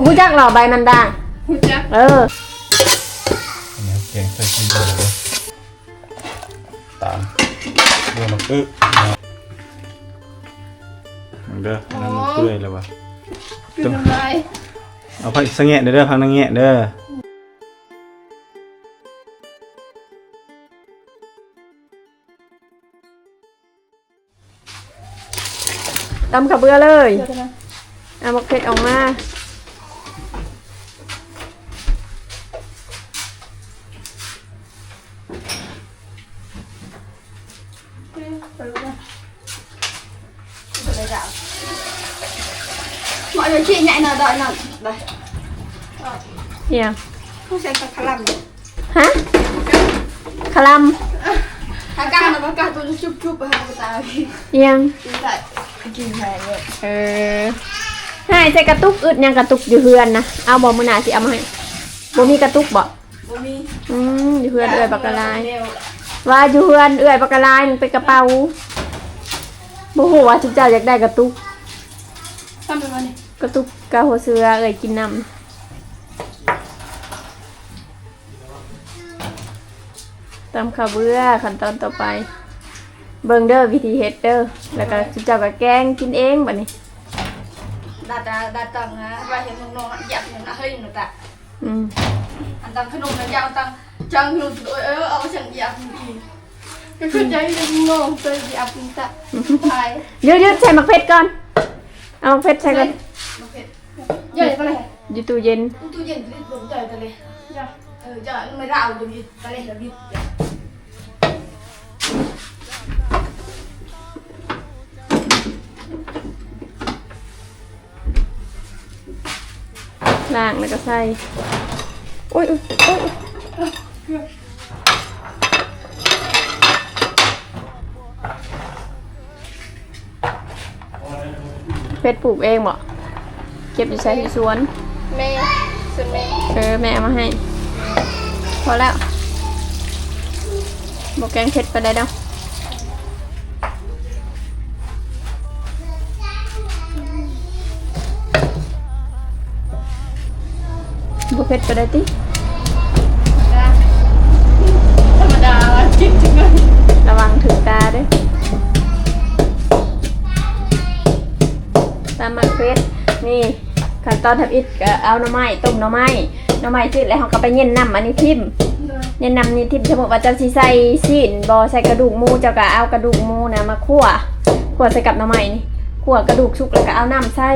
หูจักเหรอใบมันด่างหูจัก เออเนี่ยแกงใส่ขี้เลยเลยตามเรื่องมันอึ๊กมันเด้ออันนั้นมันเปื่อยแล้ววะคือน้ำลายเอาพักสังแงะเด้อเด้อพักนังแงะเด้อตำขับเบือเลย เดี๋ยวนะเอาบักเผ็ดออกมาไปดูนะไปด่า mọi người chị nhạy nào đợi nào đây เอียง không xem cái khả làm ฮะคล hàng ca nó có ca tôi chụp chụp vào hàng ta ำเอียง đi lại kìm này rồi เออให้ใส่กระตุกอึดยังกระตุกอยู่เฮือนนะเอาบอมือหนาสิเอามาให้บ่มีกระตุกบ่ bố mi อืมอยู่เฮือนเอื้อยบักกะลายว่าอยู่เฮือนเอื้อยบักกะลายมันเป็นกระเป๋าบ่ฮู้ว่าทุกเจ้าอยากได้กระตุก xong rồi này กระตุกกะหัวเสือเอ้ยกินน้ำตำข้าวเบื่อขั้นตอนต่อไป เบิ่งเด้อวิธีเฮ็ดเด้อแล้วก็ทุกเจ้าก็แกงกินเองบัดนี้ đặt đặt tầng và hiện một nồi ăn dặm nó hơi nữa ta อืม ăn tầng cái nồi nó dao tầng chân luôn tụi ớ ở chẳng dặm gì cái cái giấy nó ngon tôi dặm ta phải หยืดยืดใส่หมักเพชรก่อน เอาหมักเพชรใส่ก่อน giờ này này อยู่ตู้เย็น tôi nhìn cái đúng trời ta này ừ trời nó mới rào được gì ta này là biết ล้างแล้วก็ใส่โอ้ยโอ้ยโอ้ยโอ้ยเพชรปลูกเองบ่เก็บอยู่ใส่ที่สวน mẹ xuân mẹ เออแม่เอามาให้ พอแล้วบอกแกงเผ็ดไปได้ดอก บุเผ็ดไปได้ติธรรมดากินจังเลยระวังถึงตาด้วยตามมาเฟสนี่ขั้นตอนทำอิฐก็เอาหน่อไม้ต้มหน่อไม้หน่อไม้เสร็จแล้วเราก็ไปเย็นน้ำอันนี้ทิมแนะนำนี่ทิพย์สมมติว่าเจ้าสิใส่ซีนบอใส่กระดูกหมูเจ้าก็เอากระดูกหมูนะมาคั่วคั่วใส่กับหน้ำใหม่นี่คั่วกระดูกสุกแล้วก็เอาน้ำใส่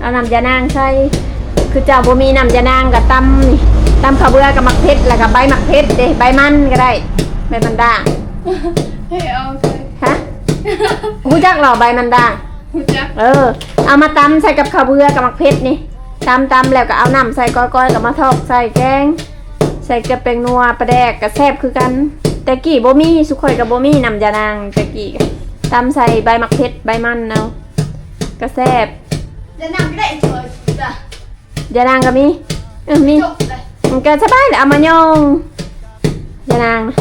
เอาน้ำยานางใส่ คือเจ้าบ่มีน้ำยานางกับตำนี่ตำข้าวเบื่อกับมักเพชรแล้วก็ใบมักเพชรเด้ใบมันก็ได้ใบมันด่าง Thế ok ฮะรู้จักเหรอใบมันด่าง Hú chắc เออ เอามาตำใส่กับข้าวเบื่อกับมักเพชรนี่ตำตำแล้วก็เอาน้ำใส่ก้อยๆกับมาทอกใส่แกง ใส่กระเปงนัวปลาแดกกระแซบคือกันแต่กี่บ่มีสุข่อยกับบ่มีน้ำยานางแต่กี่ก็ตำใส่ใบมักเพชรใบมันเอากระแซบ Để nằm cái đệm trời Dạ ยานางก็มีเออมี Chụp đây มันก็สบายแหละเอามายองยานางนะ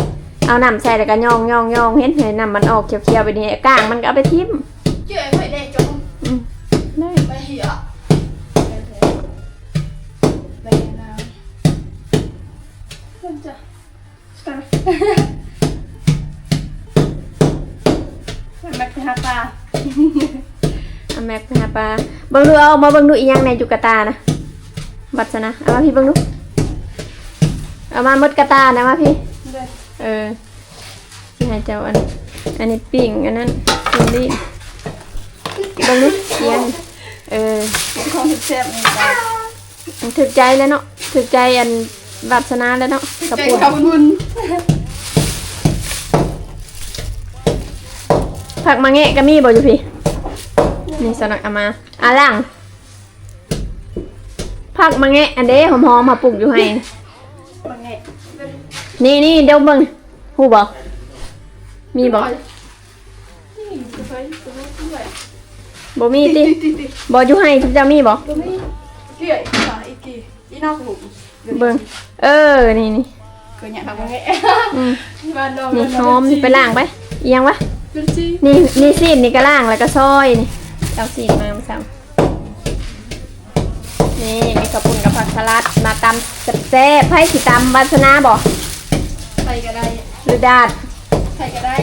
เอาน้ำใส่แล้วก็ยองยองยองเห็นเห็นน้ำมันออกเขียวๆไปนี่กลางมันก็เอาไปทิ่ม Chứ em phải để cho อืมได้ Bà hiểu Đây thế Đây nào Không chả Sao Mẹ cái hạt ta เอาแม็กไปหาปลาเบิ่งดูเอามาเบิ่งดูอีหยังในจุกตานะ บัดซะนะ เอามาพี่เบิ่งดูเอามาหมดกระตานะมาพี่ Đây เออที่ให้เจ้าอัน อันนี้ปิ้งอันนั้นปิ้งดิเบังลูกเสียงเออ Không được xem này ta มันถึกใจแล้วเนาะถึกใจอันวัสนาแล้วเนาะกระปุ Chạy ก khắp luôn ผักมาแงะก็มีบ่อยู่พี่ นี่สนักเอามาอะล่าง ผักมาแงะอันเด้หอมๆมาปลูกอยู่ให้นี่นี่เดี๋ยวเบิ่งฮู้บ่มีบ่ Tôi thấy tôi thấy vậy บ่มีติบ่อยู่ให้ทุกเจ้ามีบ่ Tôi mới Kia Mà ý kỳ Ý nó cũng เบิ่งเออนี่นี่ Cửa nhà nào mà nghe อืม Và đầu นี่หอมไปล้างไปเอียงวะนี่นี่ซีนนี่ก็ล่างแล้วก็ซอยนี่เอาซีนมามาซ้ำ นี่มีข้าวปุ้นกับผักสลัดมาตำแซ่บๆให้สิตำวาสนาบ่ใส่ก็ได้หรือดาดใส่ก็ได้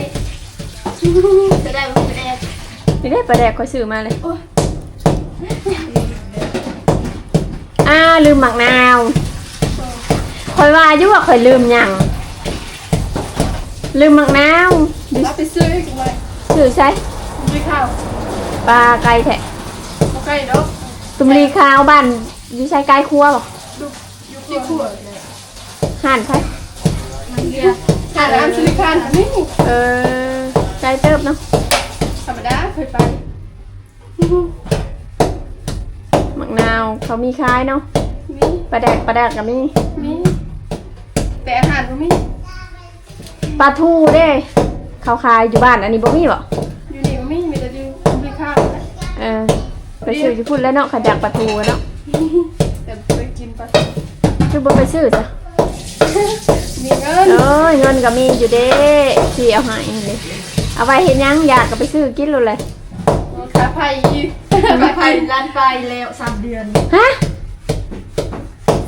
จะได้ไม่เป็นแอดนี่ได้ประแดกก็ซื้อมาเลยโอ้ยอ้าลืมหมักนาวคอยว่าอยู่ว่าคอยลืมหยังลืมหมักนาวดูรับไปซื้อให้กูไว้ซื้อใช่ด้วยข้าวปลาไก่แทะโอเคเนาะตุมรีข้าวบ้านอยู่ใช้ไก่ครัวบ่ดูยุคที่ขวดห่านใช่มันเรียทานน้ำซิลิคอนนี่เออไก่เติบเนาะธรรมดาเคยไปหมักนาวเขามีขายเนาะมีปลาแดกปลาแดกกับมีมีแต่อาหารก็มีปลาทูเด้ เขาขายอยู่บ้านอันนี้บ่มีบ่ ซื้ออยู่พุ่นแล้วเนาะขจักปลาทูกันเนาะแต่ไปกินปลาคือบ่ไปซื้อจ้ะมีเงินเอ้ยเงินก็มีอยู่เด้ที่เอาให้เลยเอาไว้เห็นยังอยากก็ไปซื้อกินเลยเลยขาไผ่ขาไผ่ร้านไปแล้วสามเดือนฮะ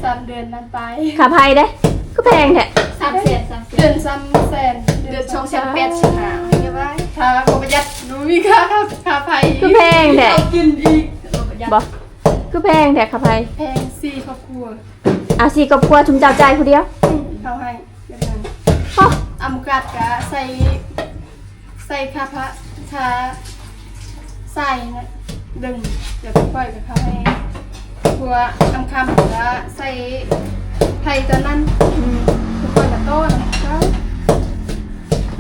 สามเดือนร้านไปขาภัยได้ก็แพงแท้สามแสนสามเดือนสามแสนเดือนสองแสนแปดสิบห้าไม่ไหวถ้าผมประหยัดหนูมีค่าค่าไผ่คือแพงแท้เอากินอีก ประหยัดบ่คือแพงแท้ขาภัยแพงสี่ครอบครัวเอาสิกับครัวชุมเจ้าใจายผู้เดียวเขาให้เดือนนั้นโอ้อามุกัดกะใส่ใส่คาพระชาใส่นะดึงเดี๋ยวไปปล่อยกับเขาให้พัวคำคำๆแล้วใส่ไผ่ตอนนั้นอืมทุกคนกับต้นเขา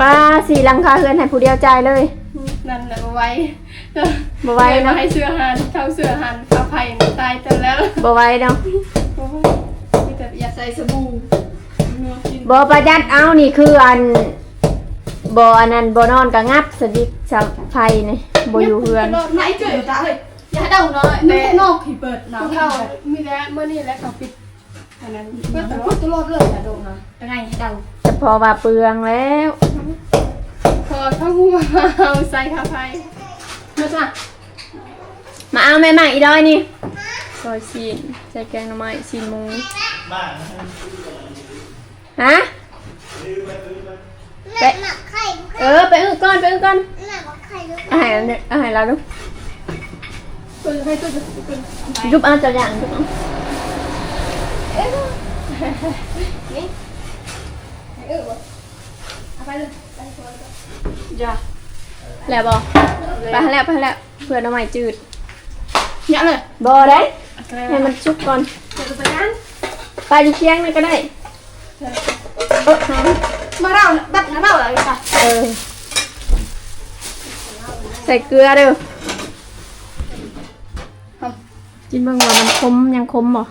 ปลาสีหลังคาเฮือนให้ผู้เดียวจ่ายเลย นั่นแหละบ่ไหว้ บ่ไหวเลยมาเนาะให้เสื้อหันเข้าเสื้อหันข้าไผ่ตายจนแล้วบ่ไหวเนาะโอ้ยมีแต่อย่าใส่สบู่เนื้อกินบ่ประหยัดเอานี่คืออันบ่อันนั้นบ่นอนก็งับสดิกสับไฟนี่บ่อยู่เฮือนไหนเกิดตาเลยอย่าให้เดาน้อยแต่นอกผีเปิดหนาวเข้ามีแล้วเมื่อนี้แล้วเขาปิดอันนั้นเปิดตลอดตลอดเลยอย่าโดนนะยังไงให้เดาแต่พอว่าเปลืองแล้ว พอเข้าหูมาเอาใส่ข้าไผ่ มาจ้ะมาเอาแม่มาอีดอยนี่ซอยซีนใส่แกงหน่อไม้ซีนหมูฮะไปหนักไข่เออไปอึก่อนไปอึก่อนหนักกว่าไข่ด้วยอาหารนี่อาหารเราดูตัวให้วจะเป็นยุบเอาเจ้าอย่างยุบเอาเออเอาไปเลยไปตัวจ้ะ แล้วบอไปให้แล้วไปให้แล้วเพื่อนเอาใหม่จืดเนี่ยเลยบอได้อะไรให้มันชุบก่อนจะไปงั้นไปอยู่เคียงนั่นก็ได้เออหามาเล่าบัดนะเล่าอะไรค่ะเออใส่เกลือเด้อกินเบิ่งว่ามันคมยังคมบ่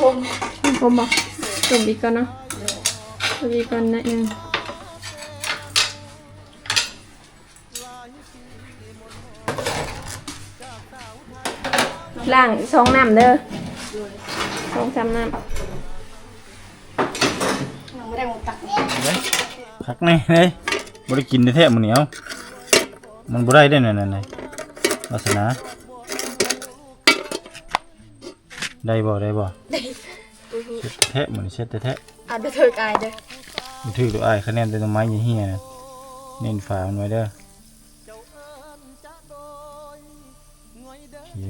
ตัดยังคงยังคมบ่ตุ่มอีกก่อนเนาะตุ่มอีกก่อนนะนึงล้างสองน้ำเด้อสองสามน้ยังไม่ได้หมดตักคักแน่เลยบ่ได้กินแท้ๆมื้อนี้เอามันบ่ได้ได้นั่นๆวาสนา ได้บ่ได้บ่เช็ดแท้มื้อนี้เช็ดแท้อ่านไปเถอะกายเด้อๆบ่ถือตัวอ้ายคะแนนแต่ต้นไม้เหี้ยๆนะเน้นฝามันไว้เด้อโอเค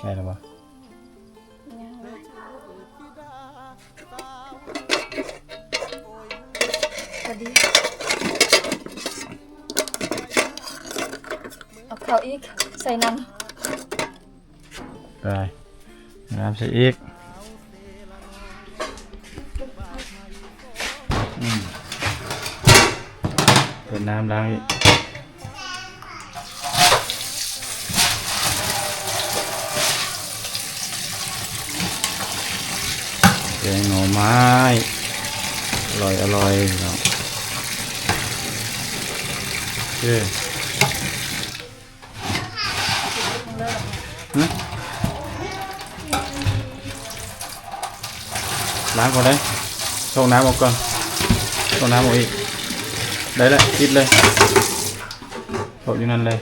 ใกล้แล้วบ่เอาข้าวอีกใส่น้ ไปน้ำใส่อีกเป็นน้ำล้างอีกแกงหน่อไม้ อร่อย อร่อยเนาะโอเค ล้างก่อนเลยส่งน้ำออกก่อนำต้นน้ำเอาอีก ได้แล้วปิดเลยโถอยู่นั่นเลย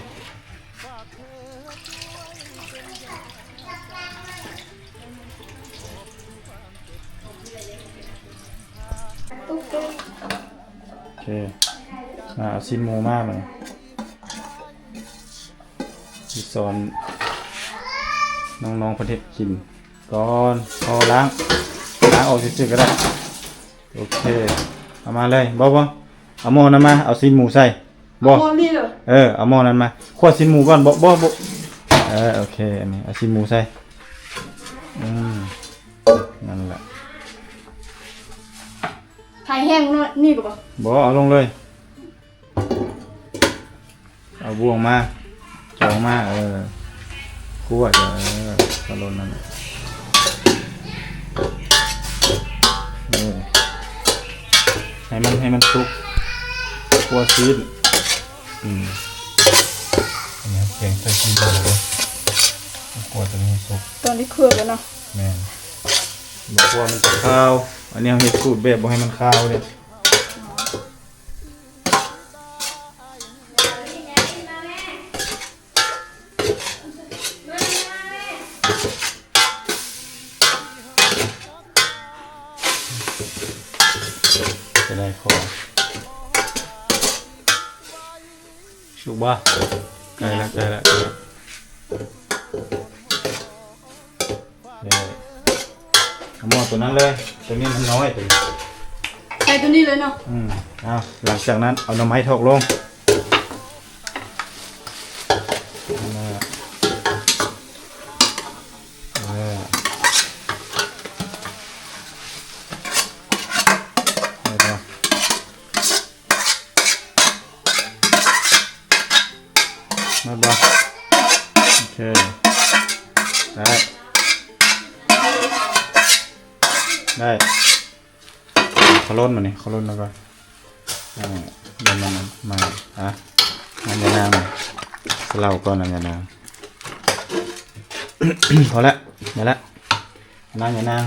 โอเคอาชิ้นหมูมากเลยที่สอนน้องๆประเทศกินก่อนพอล้างางออกซื่อๆก็ได้ โอเค เอามาเลยบ่บ่เอาหม้อนั้นมา เอาชิ้นหมูใส่บ่โมลี่เหรอเออ เอาหม้อนั้นมาคั่วชิ้นหมูก่อนบ่บ่บ่เออ โอเค อันนี้ เอาชิ้นหมูใส่ อืม นั่นแหละไทยแห้งเนาะนี่ก็บ่บ่เอาลงเลย เอาบวงมาจองมา เออคั่วเดี๋ยวเออก็ลนนั่น ให้มันให้มันสุกคั่วซีดอืมอันนี้เก่งใส่ซีดเลยเลยคั่วตัวนี้สุกตอนนี้เคลือบแล้วเนาะแม่นบอกว่ามันจะข้าว อันนี้เอาเฮ็ดสูตรแบบบ่ให้มันข้าวเลย หม้อตัวนั้นเลยตัวนี้มันน้อยตัวนี้ใส่ตัวนี้เลยเนาะอืมเอาหลังจากนั้นเอาหน่อไม้ถอกลงนั่นแหละเออเอาต่อมาบ่โอเค ได้ ได้ เขาล้นมานี่เขาล้นมาก่อนอ่าเดินมันมาฮะน้ำยานางมาเล่าก่อนน้ำยานางพอละมาละน้ำยานาง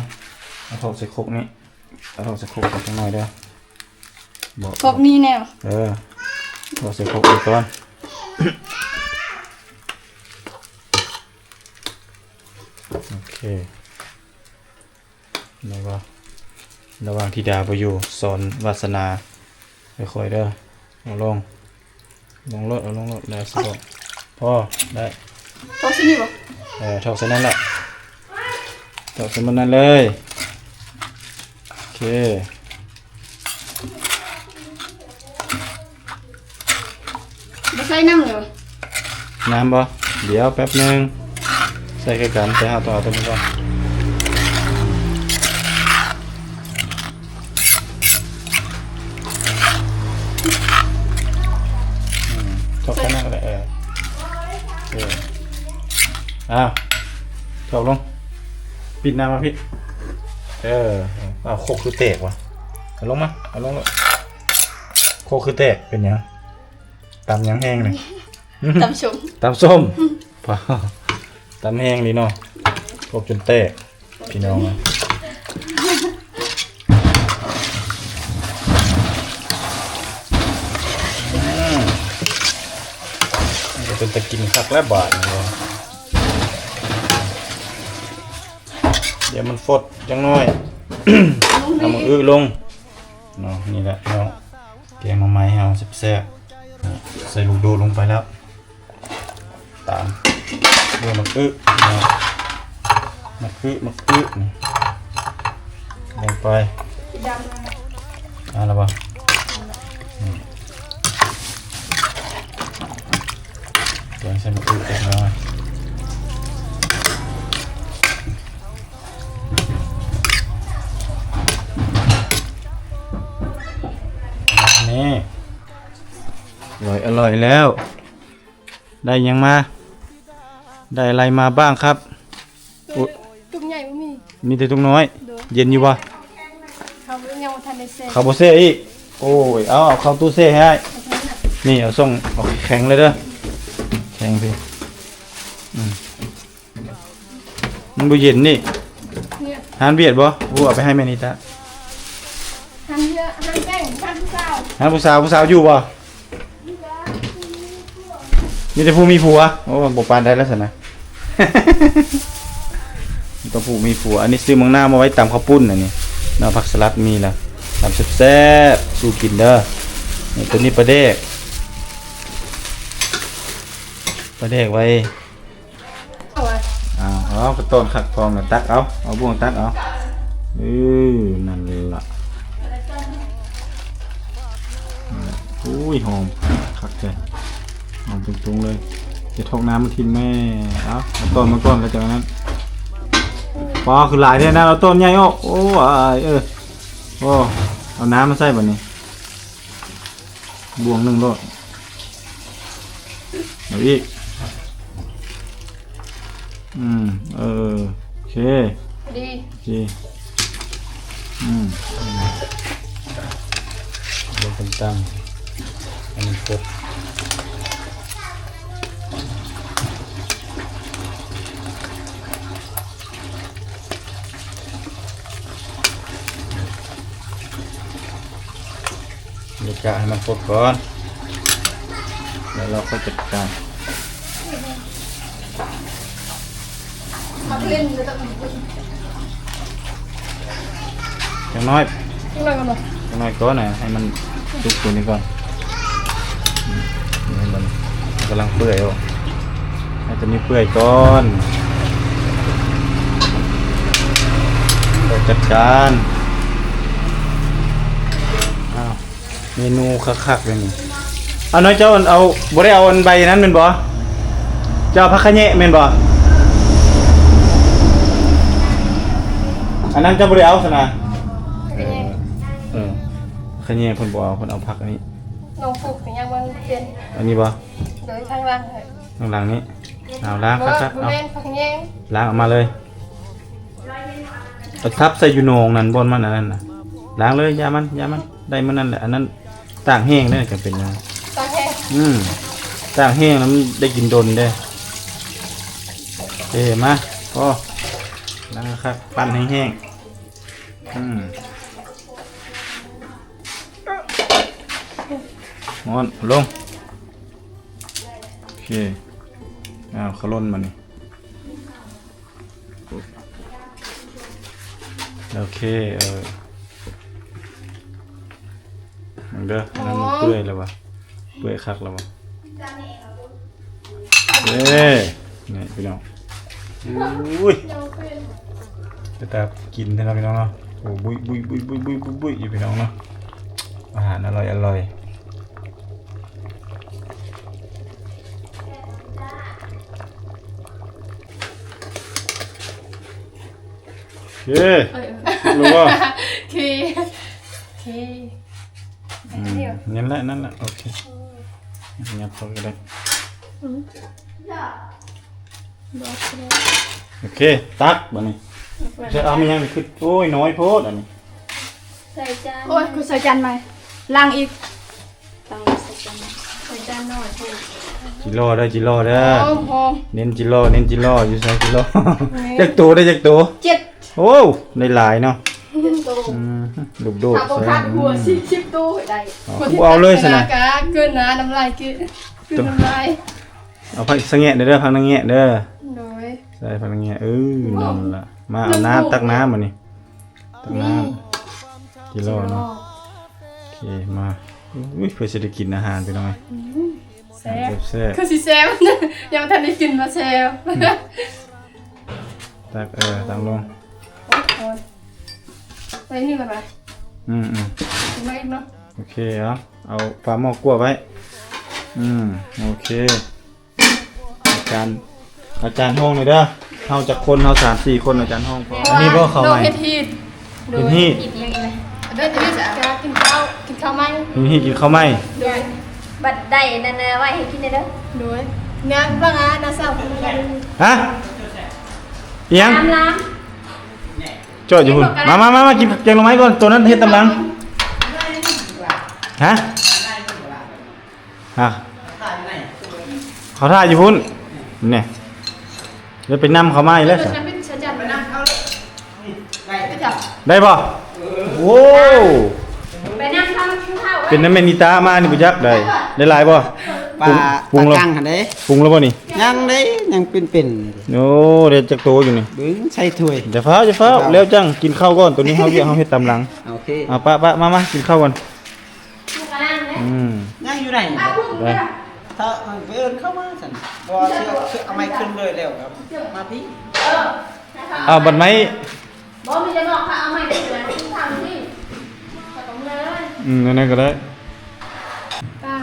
เอาถอกใส่ครกนี้เอาถอกใส่ครกกันสักหน่อยเด้อบอกพวกนี้แนวเออบอกใส่ครกอีกก่อนโอเคแล้วก็ ระหว่างที่ดาไปอยู่สอนวาสนาค่อยๆเด้อเอาลงลงรถเอาลงรถแล้วสิบอกพอได้พวกนี้บ่เออถอกเส้นนั้นแหละถอกเส้นมันนั้นเลยโอเคบ่ใส่น้ำเลยบ่น้ำบ่เดี๋ยวแป๊บหนึงใส่ใกล้กันแต่เอาต่อตัวนี้ก่อน อ้าวถอกลง ปิดน้ำมาพี่ เออเอาโคกคือแตกว่ะเอาลงมา เอาลงเลยโคกคือแตกเป็นหยังตำหยังแห้งเลยตำชมตำส้มพอตำแห้งดีเนาะพวกจนเตะพี่น้องอะอืมมันจะเป็นตะกินคักและบาทนี่เลย เดี๋ยวมันฟดจังน้อยเอามืออื้อลงเนาะนี่แหละเนาะแกงมาไม้เฮาแซ่บๆใส่ลูกโดดลงไปแล้ว ตามด้วยมะอึนะมะอึมะอึนี่ลงไปดำเลยเอะไรบ้างเดี๋ยวใส่มะอึเล็กน้อย อร่อยอร่อยแล้ว ได้ยังมา ได้อะไรมาบ้างครับ อุ๊ย ตุ้มใหญ่บ่มีมีแต่ตุกน้อยโดยเย็นอยู่ปะเขายังบ่ทันได้เซ็ตคาโบเซ่อีก โอ้ย เอาเอาเข้าตู้เซ่ให้ นี่เอาส่งเอาแข็งเลยเด้อ แข็งพี่อืมมันบ่เย็นนี่เนี่ยฮานเบียดบ่กูเอาไปให้แม่นิตาหันเยอะหัแป้งท่านเจ้า ฮะผู้สาวผู้สาวอยู่บ่มีแต่ผู้มีผัวโอ้บ่ปานได้แล้วสินะมีแต่ผู้มีผัว อันนี้ซื้อมังหน้ามาไว้ตำข้าวปุ้นอันนี้น้ำผักสลัดมีแล้วตำแซ่บๆสู้กินเด้อนี่ตัวนี้ปลาเด็กปลาเด็กไว้อ้าวเอากระต้นขักฟองน่ะตักเอาเอาบ่วงตักเอาเออนั่นละ อุ้ยหอมคักใจหอมตุงๆเลยจะทอกน้ำมาทินแม่เอาเอาต้นมาก่อนแล้วจากนั้นปอคือหลายแท้นะเราต้นใหญ่โอ้โอ้ยเออโอ้เอาน้ำมาใส่บัดนี้บวงหนึ่งโลดเอาอีกอืมเออโอเคดีโอเคอืมลงตั้ง อันนี้ครบเดี๋ยวจะให้มันครบก่อนแล้วเราก็จัดการมาเล่นจะต้องอย่างน้อยยังไงกันบ่อย่างน้อยก่อนนะให้มันลุกตัวนี้ก่อนอืมนี่มัน กำลังเปื่อยอะให้ตัวนี้เปื่อยก่อนเราจัดการอ้าวเมนูคักๆเลยนี่เอาน้อยเจ้าเอาบ่ได้เอาอันใบนั้นเป็นบ่เจ้าพักขะแยะเป็นบ่อันนั้นเจ้าบ่ได้เอาซะนะเป็นยังเออขะแยะเพิ่นบ่เอาเพิ่นเอาผักอันนี้น้องฟุกเป็นยังมันเป็นอันนี้บ่ โดยทางล่างเลยข้างหลังนี้เอาล้างบ่คักๆบ่เอาแม่นพักแยงล้างออกมาเลยเอาทับใส่อยู่โหนงนั่นบนมันอันนั้นน่ะล้างเลยอยามันอยามันได้มันนั่นแหละอันนั้นต่างแห้งได้จะเป็นยังตาแห้งอืมต่างแห้งแล้วมันได้กินดนได้เอ้มาพอล้างคักๆปั้นให้แห้งอืมมอนลงโอเคอ้าวขลุ่นมันนี่โอเค เออมันเด้ออันนั้นมันเปื่อยแล้ววะเปื่อยคักแล้ววะเอ้นี่พี่น้องอุ้ยจะตากินเถอะนะพี่น้องเนาะโอ้บุยบุยบุยบุยบุยบุยบุยอยู่พี่น้องเนาะอาหารอร่อยอร่อย เย้เอ้ยรู้ว่าทีทีอืมนั่นแหละนั่นแหละโอเคงับเข้าก็ได้โอเค ตักบัดนี้จะเอามันยังคือโอ้ยน้อยโพดอันนี้ใส่จานโอ้ยกูใส่จานใหม่ล้างอีกต้องใส่จานใส่จานหน่อยพูดจิโร่เด้อจิโร่เด้อหอมหอมเน้นจิโร่เน้นจิโร่อยู่ใส่จิโร่นี่จักตัวได้จักตัวเจ็ด โอ้ได้หลายเนาะเจ็ดตัวอืมลูกโดดถ้าบ่คัดหัวสิสิบตู้ได้เอากูเอาเลยสินะกะเกินนะน้ำลายกินกินน้ำลายเอาพักสังแงะเด้อเด้อพักนังแงะเด้อโดยใส่พักนังแงะเออนั่นล่ะมาเอาน้ำตักน้ำมานี่ตักน้ำจิโร่เนาะโอเคมาอุ้ยเพื่อจะได้กินอาหารไปหน่อยแซ่บแซ่บคือสิแซมยังไม่ทันได้กินมาแซมๆตักเออตักลง โอ้ยใส่นี่ก่อนไปอืมอืมกินมาอีกเนาะโอเคเอาเอาฝาหม้อกลัวไว้ อืมโอเค อาจารย์อาจารย์ห้องเลยเด้อเฮาจากคนเฮาสามสี่คนอาจารย์ห้องพออันนี้บ่เข้าโดไหมนเฮ็ดฮีดเป็นที่หยิบยังไงเดินจะจะจะกินข้าวกินข้าวไหมเป็นที่กินข้าวไหมโดยบัดได้นั่นนะไว้ให้กินได้เด้อโดยงานบ้างอะนาสาวฮะอิหยังน้ำล้าง จอดอยู่พุ่นมามามามากินแกงลงไม้ก่อนตัวนั้นเฮ็ดตำลังฮะฮะเขาท่าอยู่พุ่นเนี่ยเดี๋ยวไปนำเขามาอีกแล้วเดิสินไปฉันจัดไปนะไปจับได้ป่ะโอ้ไปนั่งเป็นน้ำแม่นิตามานี่บ่จักได้ได้หลายบ่ ปลาปรุงปแล้วลากั้งหั่นเด้ปรุงแล้วบ่นี่ยังเด้ยังเป็นๆโอ้เดี๋ยวจักโตอยู่นี่เบิ่งใส่ถ้วยเดี๋ยวฟ้าวเดี๋ยวฟ้าวแล้วจังกินข้าวก่อนตัวนี้เฮาเรียกเฮาเฮ็ดตามหลังโอเคอะปะปะมามากินข้าวก่อนอืมยังอยู่ไหนได้ ถ้าเอาไปเอิ้นเข้ามาสั่นบ่เชื่อเชื่อเอาไม้ขึ้นเลยแล้วครับ มาพี่อ้าวบัดไม้บอมีจะบอกค่ะเอาใหม่ไปเลยคุณทำนี่ขอตรงเลยอืมนั่นๆก็ได้ป้า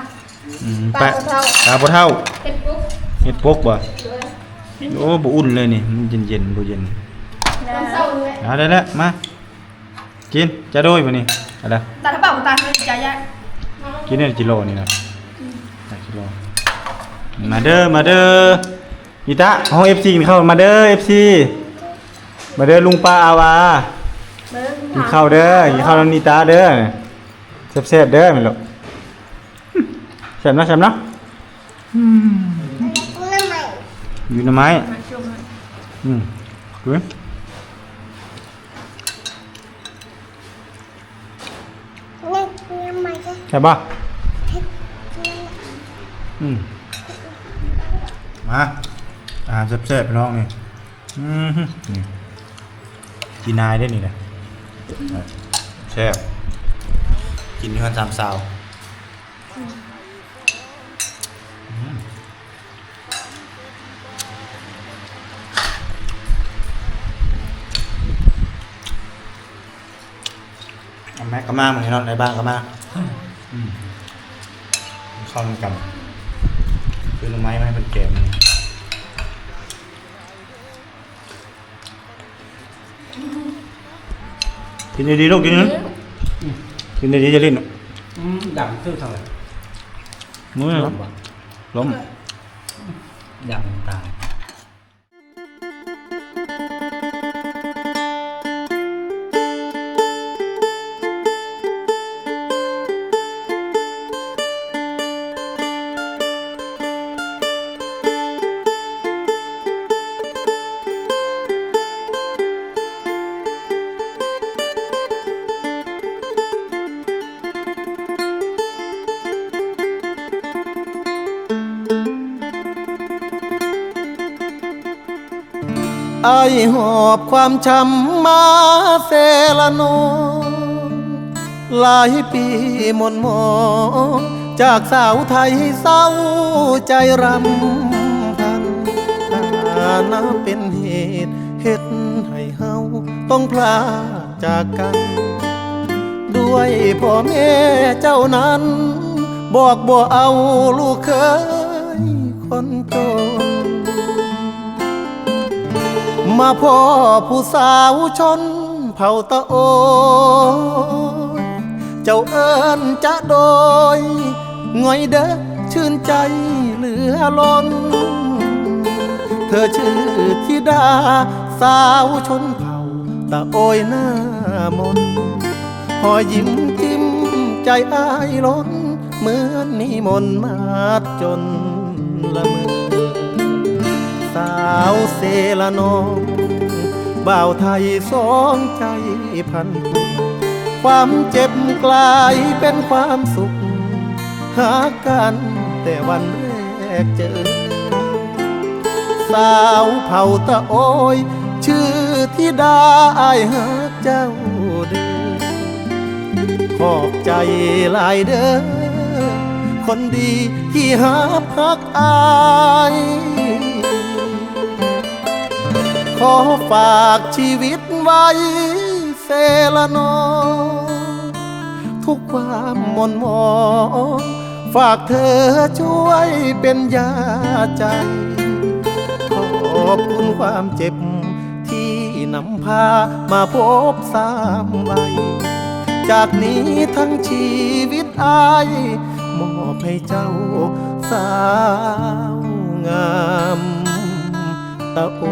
อืมปลาแปะบ่เท่าตาบ่เท่าเป็นปุ๊บเฮ็ดปกบ่โอ้บ่อุ่นเลยนี่มันเย็นๆบ่เย็นตอนเช้าเลยเอาได้แล้วมากินจะโดยมานี่เอะไรตาถ้าบอกตาคือใจยากกินเนี่ยกิโลนี่นะได้กิโลมาเด้อมาเด้อนิตาห้อง FC กินข้าวมาเด้อ FC มาเด้อลุงป้าอาวาเบิ้งกินข้าวเด้อกินข้าวน้ำนิตาเด้อแซ่บๆเด้อแม่น ลูกแซ่บเนาะแซ่บเนาะอยู่หน้ำไม้อืมดูใช่ปะอืมมาอาหารแซ่บๆพี่น้องนี่อืมฮึนี่กินนายได้นี่แหละแซ่บกินที่ห้อนสามสาว เอาแม็กก็มาเหมือนกันเนาะในบ้านก็มาอืมเข้ากันคือหน่อไม้ไม่เป็นแกมกินดีๆลูกกินนะกินดีๆจะลิ้นอืมดำคือเท่าไหร่มือล้ม อายหอบความช้ำมาเซละนองหลายปีมนมองจากสาวไทยเศร้าใจรำพันหานาเป็นเหตุเฮ็ดให้เฮาต้องพลาดจากกัน ด้วยพ่อแม่เจ้านั้น บอกบ่เอาลูกเคย มาพ่อผู้สาวชนเผ่าตะโอยเจ้าเอิญจะโดยง่อยเด้อชื่นใจเหลือล้น เธอชื่อธิดาสาวชนเผ่าตะโอยหน้ามนหอยยิ้มจิ้มใจอายล้น เหมือนนิมนต์มาจนละเมอาวเซละนองบ่าวไทยสองใจพัน ความเจ็บกลายเป็นความสุข หากันแต่วันแรกเจอ สาวเผ่าตะโอยชื่อธิดาอายหาเจ้าเด้อขอบใจหลายเด้อคนดีที่หาพักอาย ขอฝากชีวิตไว้เซลนอทุกความมนหมองฝากเธอช่วยเป็นยาใจ ขอบคุณความเจ็บที่นำพามาพบสามใบจากนี้ทั้งชีวิตอายมอบให้เจ้าสาวงามตะโอ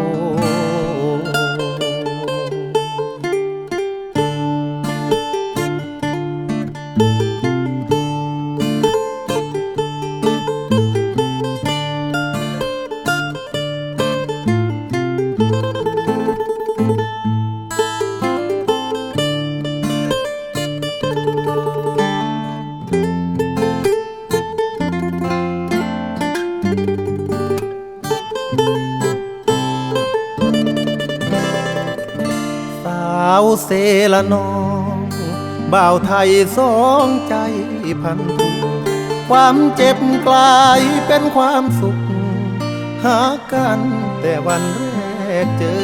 เซละนองบ่าวไทยสองใจพันทุกความเจ็บกลายเป็นความสุข หากันแต่วันแรกเจอ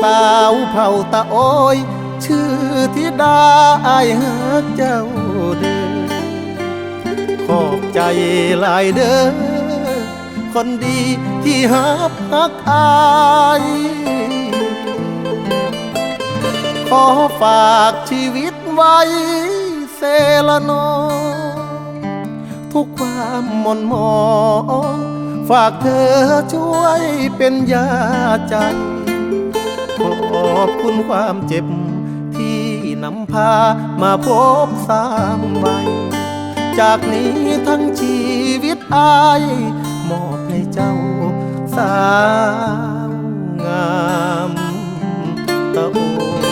สาวเผ่าตะโอยชื่อธิดาอายหักเจ้าเด้อขอบใจหลายเด้อคนดีที่หับหักอาย ขอฝากชีวิตไว้เซลโน ทุกความหม่นหมองฝากเธอช่วยเป็นยาใจ ขอบคุณความเจ็บที่นำพามาพบสามวัยจากนี้ทั้งชีวิตอายมอบให้เจ้าสาวงามตะโอ